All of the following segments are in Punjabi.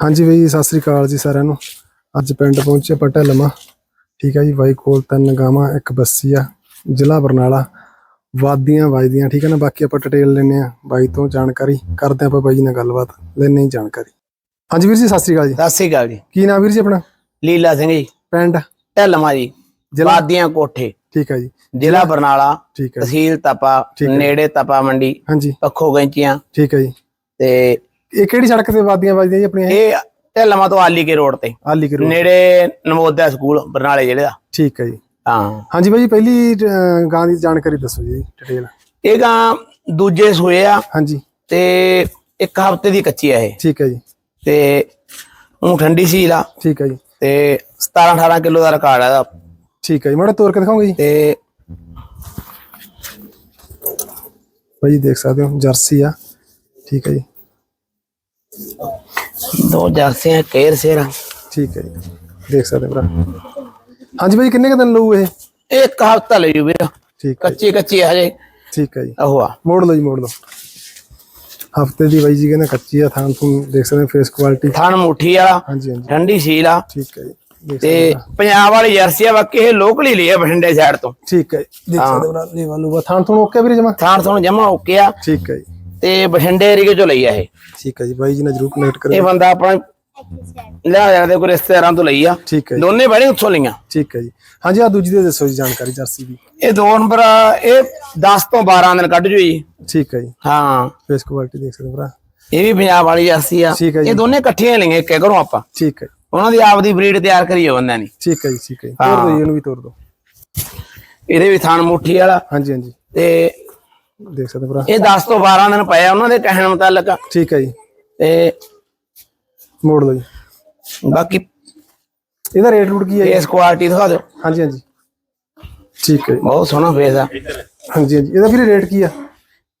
ਹਾਂਜੀ ਬਈ ਸਤਿ ਸ੍ਰੀ ਅਕਾਲ ਜੀ ਸਾਰਿਆਂ ਨੂੰ। ਅੱਜ ਪਿੰਡ ਪਹੁੰਚੇ ਪਟਾ ਲਮਾ ਠੀਕ ਹੈ ਜੀ ਬਾਈ ਕੋਲ ਤਿੰਨ ਗਾਵਾਂ ਇੱਕ ਬੱਸੀ ਆ ਜ਼ਿਲ੍ਹਾ ਬਰਨਾਲਾ। ਵਾਦੀਆਂ ਵਜਦੀਆਂ ਠੀਕ ਹੈ ਨਾ? ਬਾਕੀ ਆਪਾਂ ਡਿਟੇਲ ਲੈਣੇ ਆ ਬਾਈ ਤੋਂ ਜਾਣਕਾਰੀ ਕਰਦੇ ਆਪਾਂ ਬਾਈ ਨਾਲ ਗੱਲਬਾਤ ਲੈਣੇ ਹੀ ਜਾਣਕਾਰੀ। ਹਾਂਜੀ ਵੀਰ ਜੀ ਸਤਿ ਸ੍ਰੀ ਅਕਾਲ ਜੀ। ਸਤਿ ਸ੍ਰੀ ਅਕਾਲ ਜੀ। ਕੀ ਨਾਮ ਵੀਰ ਜੀ ਆਪਣਾ? ਲੀਲਾ ਸਿੰਘ ਜੀ। ਪਿੰਡ? ਢਲਮਾ ਜੀ। ਬਾਦੀਆਂ ਕੋਠੇ। ਠੀਕ ਹੈ ਜੀ। ਜ਼ਿਲ੍ਹਾ ਬਰਨਾਲਾ ਤਹਿਸੀਲ ਤਪਾ। ਨੇੜੇ ਤਪਾ ਮੰਡੀ ਹਾਂਜੀ। ਪੱਖੋ ਗੈਂਚੀਆਂ ਠੀਕ ਹੈ ਜੀ। ਤੇ ਇਹ ਕਿਹੜੀ ਸੜਕ ਤੇ ਵਾਦੀਆਂ ਵਜਦੀਆਂ ਜੀ ਆਪਣੀਆਂ ਇਹ? ਢਲਮਾ ਤੋਂ ਆਲੀ ਕੇ ਰੋਡ ਤੇ। ਆਲੀ ਕਰੋ ਨੇੜੇ ਨਵੋਦਿਆ ਸਕੂਲ ਬਰਨਾਲੇ ਜ਼ਿਲ੍ਹੇ ਦਾ ਠੀਕ ਹੈ ਜੀ। ਹਾਂ। ਹਾਂਜੀ ਬਾਈ ਜੀ ਪਹਿਲੀ ਅਹ, ਗਾਂ ਦੀ ਜਾਣਕਾਰੀ ਦੱਸੋ ਜੀ ਡਿਟੇਲ। ਇਹ ਗਾਂ ਦੂਜੇ ਸੂਏ ਆ। ਹਾਂਜੀ। ਤੇ ਇੱਕ ਹਫ਼ਤੇ ਦੀ ਕੱਚੀ ਆ ਇਹ। ਠੀਕ ਹੈ ਜੀ। ਤੇ ਉਹ ਠੰਡੀ ਸੀ ਲਾ ਠੀਕ ਹੈ ਜੀ। ਤੇ 17 18 ਕਿਲੋ ਦਾ ਰਿਕਾਰਡ ਆ ਇਹਦਾ। ਠੀਕ ਹੈ ਜੀ। ਮਾੜਾ ਤੋਰ ਕੇ ਦਿਖਾਓਗੇ ਜੀ। ਤੇ ਭਾਈ ਦੇਖ ਸਕਦੇ ਹੋ ਜਰਸੀ ਆ। ਠੀਕ ਹੈ ਜੀ। ਦੋ ਜਰਸੀਆਂ ਕੇਰ ਸੇਰਾ ਠੀਕ ਹੈ ਜੀ। ਦੇਖ ਸਕਦੇ ਹੋ ਭਰਾ। ਹਾਂਜੀ ਭਾਈ ਕਿੰਨੇ ਕੁ ਦਿਨ ਲਊ ਇਹ? ਇੱਕ ਹਫ਼ਤਾ ਲੈ ਜੂ ਵੀਰ। ਠੀਕ ਹੈ ਕੱਚੀ ਕੱਚੀ ਆ ਹਜੇ। ਠੀਕ ਹੈ ਜੀ। ਉਹ ਆ। ਮੋੜ ਲਓ ਜੀ ਮੋੜ ਲਓ। ਹਫ਼ਤੇ ਦੀ ਬਾਈ ਜੀ ਕਹਿੰਦੇ ਕੱਚੀ ਆ ਥਾਂ ਤੋਂ ਦੇਖ ਸਕਦੇ ਹੋ ਫੇਸ ਕੁਆਲਿਟੀ ਥਣ ਮੁੱਠੀ ਵਾਲਾ ਹਾਂਜੀ ਹਾਂਜੀ। ਠੰਡੀ ਸੀਲ ਆ। ਠੀਕ ਹੈ ਜੀ। ਦੇਖ ਤੇ ਸਕਦੇ ਹੋ। ਪੰਜਾਬ ਵਾਲੀ ਜਰਸੀ ਆ ਬਾਕੀ ਇਹ ਲੋਕਲ ਹੀ ਲਈ ਆ ਬਠਿੰਡੇ ਸਾਈਡ ਤੋਂ। ਠੀਕ ਹੈ ਜੀ, ਦੇਖ ਸਕਦੇ ਹੋ ਭਰਾ ਲੀਵਾ ਲੂਵਾ ਥਾਂ ਤੋਂ ਓਕੇ ਵੀਰੇ ਜਮਾ? ਥਾਣ ਥਣ ਜਮਾ ਓਕੇ ਆ। ਠੀਕ ਹੈ ਜੀ। ਤੇ ਬਠਿੰਡੇ ਏਰੀਏ ਚੋਂ ਲਈ ਆ ਇਹ। ਠੀਕ ਹੈ ਜੀ ਬਾਈ ਜੀ ਨਾਲ ਜਰੂਰ ਕਨੈਕਟ ਇਹ ਕਰਿਓ ਬੰਦਾ ਆਪਣਾ ਲਿਆ ਜਾਂਦੇ ਕੋਈ ਰਿਸ਼ਤੇਦਾਰਾਂ ਤੋਂ ਲਈ ਆ। ਠੀਕ ਹੈ ਜੀ। ਦੋਨੇ ਬੜੇ ਉੱਥੋਂ ਲਈਆਂ। ਠੀਕ ਹੈ ਜੀ। ਹਾਂਜੀ ਆ ਦੂਜੀ ਦੇ ਦੱਸੋ ਜੀ ਜਾਣਕਾਰੀ ਜਰਸੀ ਦੀ। ਇਹ ਦੋ ਨੰਬਰ ਆ, ਇਹ 10 ਤੋਂ 12 ਦਿਨ ਕੱਢ ਜੂ ਜੀ। ਠੀਕ ਹੈ ਜੀ। ਹਾਂ। ਫੇਸ ਕੁਆਲਿਟੀ ਦੇਖ ਸਕਦੇ ਹੋ ਭਰਾ। ਇਹ ਵੀ ਪੰਜਾਬ ਵਾਲੀ ਜਰਸੀ ਆ। ਠੀਕ ਹੈ ਜੀ। ਇਹ ਦੋਨੇ ਇਕੱਠੀਆਂ ਲਈਆਂ ਇੱਕ ਘਰੋਂ ਆਪਾਂ। ਠੀਕ ਹੈ ਉਹਨਾਂ ਦੀ ਆਪਦੀ ਬਰੀਡ ਤਿਆਰ ਕਰੀ ਬੰਦਿਆਂ ਨੇ। ਠੀਕ ਹੈ ਜੀ ਠੀਕ ਹੈ ਜੀ। ਤੋਰ ਜੀ ਇਹਨੂੰ ਵੀ ਤੋਰ ਦਿਓ। ਇਹਦੇ ਵੀ ਥਾਣ ਮੁੱਠੀ ਵਾਲਾ। ਹਾਂਜੀ ਹਾਂਜੀ। ਤੇ ਦੇਖ ਸਕਦੇ ਭਰਾ। ਇਹ 10 ਤੋਂ 12 ਦਿਨ ਪਏ ਆ ਉਹਨਾਂ ਦੇ ਕਹਿਣ ਮੁਤਾਲਕ। ਠੀਕ ਹੈ ਜੀ। ਤੇ ਮੋੜ ਲਓ ਜੀ। ਬਾਕੀ ਇਹਦਾ ਰੇਟ ਰੂਟ ਕੀ ਹੈ? ਫੇਸ ਕੁਆਲਿਟੀ ਦਿਖਾ ਦਿਓ। ਹਾਂਜੀ ਹਾਂਜੀ। ਠੀਕ ਹੈ। ਬਹੁਤ ਸੋਹਣਾ ਫੇਸ ਆ। ਹਾਂਜੀ ਹਾਂਜੀ। ਇਹਦਾ ਵੀਰੇ ਰੇਟ ਕੀ ਆ?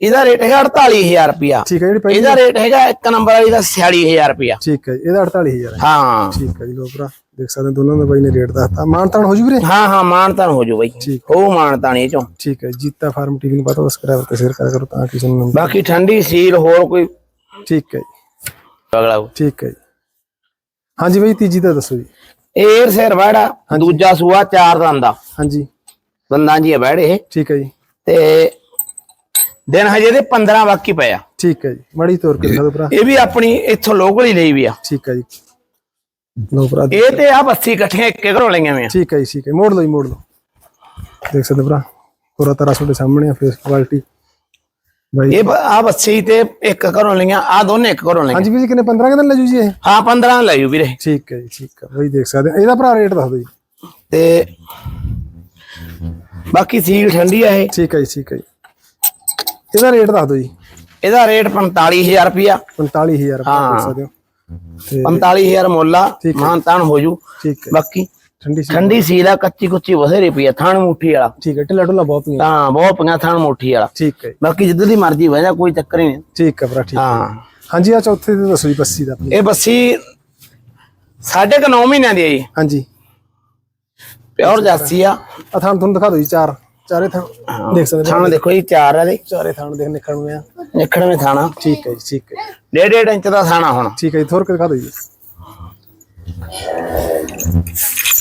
ਇਹਦਾ ਰੇਟ ਹੈਗਾ 48000 ਰੁਪਿਆ ਠੀਕ ਹੈ ਜਿਹੜੀ ਪਹਿਲੀ ਇਹਦਾ ਰੇਟ ਹੈਗਾ ਇੱਕ ਨੰਬਰ ਵਾਲੀ ਦਾ 46000 ਰੁਪਿਆ ਠੀਕ ਹੈ ਜੀ, ਇਹਦਾ 48000 ਹੈ। ਹਾਂ। ਠੀਕ ਹੈ ਜੀ ਲੋ ਭਰਾ। ਦੇਖ ਸਕਦੇ ਹੋ ਦੋਨਾਂ ਦਾ ਬਾਈ ਨੇ ਰੇਟ ਦੱਸਤਾ। ਮਾਨਤਾਨ ਹੋ ਜੂ ਵੀਰੇ? ਹਾਂ ਹਾਂ ਮਾਨਤਾਨ ਹੋ ਜੂ ਬਈ। ਠੀਕ। ਉਹ ਮਾਨਤਾਨ ਇਹ ਚੋਂ। ਠੀਕ ਹੈ ਜੀਤਾ ਫਾਰਮ ਟੀਵੀ ਨੂੰ ਪਤਾ ਸਬਸਕ੍ਰਾਈਬ ਤੇ ਸ਼ੇਅਰ ਕਰਿਆ ਕਰੋ ਤਾਂ ਕਿਸੇ ਨੂੰ ਬਾਕੀ ਠੰਡੀ ਸੀਲ ਹੋਰ ਕੋਈ ਠੀਕ ਹੈ ਜੀ। ਅਗਲਾ। ਠੀਕ ਹੈ ਜੀ। ਹਾਂਜੀ ਬਾਈ ਤੀਜੀ ਦਾ ਦੱਸੋ ਜੀ। ਏਰ ਸਿਰ ਵੜਾ ਦੂਜਾ ਸੂਆ ਚਾਰ ਦੰਦ ਦਾ ਹਾਂਜੀ। ਦੰਦਾਂ ਜੀ ਬੈੜੇ ਠੀਕ ਹੈ ਜੀ। ਤੇ ਦਿਨ ਹਜੇ ਦੇ 15 ਬਾਕੀ ਪਏ ਆ। ਠੀਕ ਹੈ ਜੀ। ਮੜੀ ਤੋਰ ਕੇ ਦਿਖਾ ਦਿਓ ਭਰਾ। ਇਹ ਵੀ ਆਪਣੀ ਇੱਥੋਂ ਲੋਕਲ ਹੀ ਲਈ ਵੀ ਆ। ਠੀਕ ਹੈ ਜੀ। ਲੋ ਭਰਾ ਇਹ ਤੇ ਆ ਬੱਸੀ ਇਕੱਠੀਆਂ ਇੱਕੇ ਘਰੋਂ ਲਈਆਂ ਵੇ ਠੀਕ ਹੈ ਜੀ ਠੀਕ ਹੈ। ਮੋੜ ਲਓ ਜੀ ਮੋੜ ਲਓ। ਦੇਖ ਸਕਦੇ ਭਰਾ ਪੂਰਾ ਤਰ੍ਹਾਂ ਤੁਹਾਡੇ ਸਾਹਮਣੇ ਆ ਫੇਸ ਕੁਆਲਿਟੀ ਬਾਈ। ਇਹ ਆ ਬੱਸੀ ਤੇ ਇੱਕ ਘਰੋਂ ਲਈਆਂ ਆ ਦੋਨੇ ਇੱਕ ਘਰੋਂ ਲਈਆਂ। ਹਾਂਜੀ ਵੀਰ ਜੀ ਕਿੰਨੇ 15 ਕੁ ਦਿਨ ਲੈ ਜੂ ਜੀ ਇਹ? ਹਾਂ 15 ਲੈ ਜੂ ਵੀਰੇ। ਠੀਕ ਹੈ ਜੀ ਠੀਕ ਹੈ। ਬਾਈ ਦੇਖ ਸਕਦੇ ਆ ਇਹਦਾ ਭਰਾ ਰੇਟ ਦੱਸ ਦਿਓ ਜੀ। ਤੇ ਬਾਕੀ ਸੀਲ ਠੰਡੀ ਆ ਇਹ। ਠੀਕ ਹੈ ਜੀ ਠੀਕ ਹੈ ਜੀ। ਇਹਦਾ ਰੇਟ ਦੱਸ ਦਿਓ ਜੀ। ਇਹਦਾ ਰੇਟ 45000 ਰੁਪਿਆ 45000 ਰੁਪਏ ਹਾਂ। ਦੇਖ ਸਕਦੇ ਹੋ। ਤੇ 45000 ਮੁੱਲਾ ਹੈ। ਮਾਨਤਾਨ ਹੋ ਜੂ। ਠੀਕ ਹੈ। ਬਾਕੀ ਠੰਡੀ ਸੀ ਠੰਡੀ ਸੀਲ ਆ ਕੱਚੀ ਕੁੱਚੀ ਬਥੇਰੀ ਪਈ ਆ ਥਣ ਮੁੱਠੀ ਵਾਲਾ। ਠੀਕ ਹੈ ਢਿੱਲਾ ਢੁੱਲਾ ਬਹੁਤ ਨਹੀਂ ਤਾਂ ਬਹੁਤ ਪਈਆਂ ਥਣ ਮੁੱਠੀ ਵਾਲਾ। ਠੀਕ ਹੈ। ਬਾਕੀ ਜਿੱਦ ਦੀ ਮਰਜ਼ੀ ਵਜਾ ਕੋਈ ਚੱਕਰ ਹੀ ਨਹੀਂ। ਠੀਕ ਹੈ ਭਰਾ ਠੀਕ ਹੈ। ਹਾਂ। ਹਾਂਜੀ ਆ ਚੌਥੇ ਦੇ ਦੱਸੋ ਜੀ ਬੱਸੀ ਦਾ ਇਹ ਬੱਸੀ ਸਾਢੇ ਕੁ ਨੌ ਮਹੀਨਿਆਂ ਦੀ ਹੈ ਜੀ। ਹਾਂਜੀ। ਪਿਓਰ ਜਾਸੀ ਆ। ਆ ਥਾਣ ਤੁਹਾਨੂੰ ਦਿਖਾ ਦਿਓ ਜੀ ਚਾਰ। ਚਾਰੇ ਥਾਣ ਦੇਖ ਸਕਦੇ ਥਣ ਦੇਖੋ ਜੀ ਚਾਰ ਆ ਦੇ ਚਾਰੇ ਥਾਣ ਦੇਖ ਨਿਕਲ ਨੂੰ ਆ। ਮੇ ਥਾਣਾ। ਠੀਕ ਹੈ ਜੀ ਠੀਕ ਹੈ। ਡੇਢ ਡੇਢ ਇੰਚ ਦਾ ਥਾਣਾ ਹੁਣ। ਠੀਕ ਹੈ ਜੀ ਕੇ ਦਿਖਾ ਦਿਓ ਜੀ।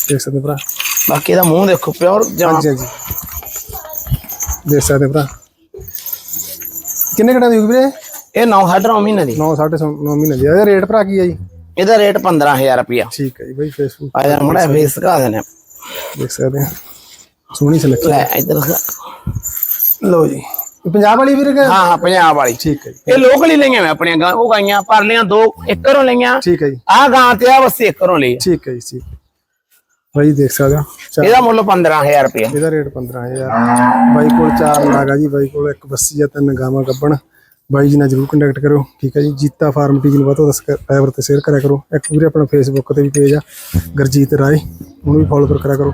ਦੇਖ ਸਕਦੇ ਭਰਾ। ਬਾਕੀ ਇਹਦਾ ਮੂੰਹ ਦੇਖੋ ਪਿਓਰ ਜਮਾ ਹਾਂਜੀ ਹਾਂਜੀ। ਦੇਖ ਸਕਦੇ ਭਰਾ। ਕਿੰਨੇ ਘੰਟੇ ਦੀ ਹੋਊਗੀ ਵੀਰੇ? ਇਹ 9 ਸਾਢੇ ਮਹੀਨੇ ਦੀ। 9 9.5 ਮਹੀਨੇ ਦੀ। ਇਹਦਾ ਰੇਟ ਭਰਾ ਕੀ ਹੈ ਜੀ? ਇਹਦਾ ਰੇਟ 15000 ਰੁਪਿਆ ਠੀਕ ਹੈ ਜੀ ਬਾਈ ਫੇਸਬੁੱਕ ਆ ਜਾ ਮੜਾ ਫੇਸ ਦਿਖਾ ਦੇਣੇ ਦੇਖ ਸਕਦੇ ਆ ਸੋਹਣੀ ਸਿਲੈਕਸ਼ਨ ਲੈ ਇੱਧਰ। ਲਓ ਜੀ। ਪੰਜਾਬ ਵਾਲੀ ਵੀਰੇ ਹਾਂ ਹਾਂ ਪੰਜਾਬ ਵਾਲੀ। ਠੀਕ ਹੈ ਜੀ। ਇਹ ਲੋਕਲ ਹੀ ਲਈਆਂ ਮੈਂ ਆਪਣੀਆਂ ਗਾਂ ਉਹ ਗਾਈਆਂ ਪਰਲੀਆਂ ਦੋ ਇੱਕ ਘਰੋਂ ਲਈਆਂ। ਠੀਕ ਹੈ ਜੀ। ਆਹ ਗਾਂ ਤੇ ਆ ਬਸ ਇੱਕ ਘਰੋਂ ਲਈ ਆ। ਠੀਕ ਹੈ ਜੀ ਠੀਕ। ਬਾਈ ਦੇਖ ਸਕਦੇ ਹੋ। ਇਹਦਾ ਮੁੱਲ 15000 ਰੁਪਇਆ। ਇਹਦਾ ਰੇਟ 15000 ਬਾਈ ਕੋਲ ਚਾਰ ਨਾਗਾ ਜੀ ਬਾਈ ਕੋਲ ਇੱਕ ਬੱਸੀ ਜਾਂ ਤਿੰਨ ਗਾਵਾਂ ਗੱਬਣ। ਬਾਈ ਜੀ ਨਾਲ ਜਰੂਰ ਕੰਟੈਕਟ ਕਰੋ ਠੀਕ ਹੈ ਜੀ। ਜੀਤਾ ਫਾਰਮ ਟੀਵੀ ਨੂੰ ਵੱਧ ਸਬਸਕ੍ਰਾਈਬਰ ਤੇ ਸ਼ੇਅਰ ਕਰਿਆ ਕਰੋ। ਇੱਕ ਵੀਰੇ ਆਪਣਾ ਫੇਸਬੁੱਕ ਤੇ ਵੀ ਪੇਜ ਆ ਗੁਰਜੀਤ ਰਾਏ। ਉਹਨੂੰ ਵੀ ਫੋਲੋ ਕਰਿਆ ਕਰੋ।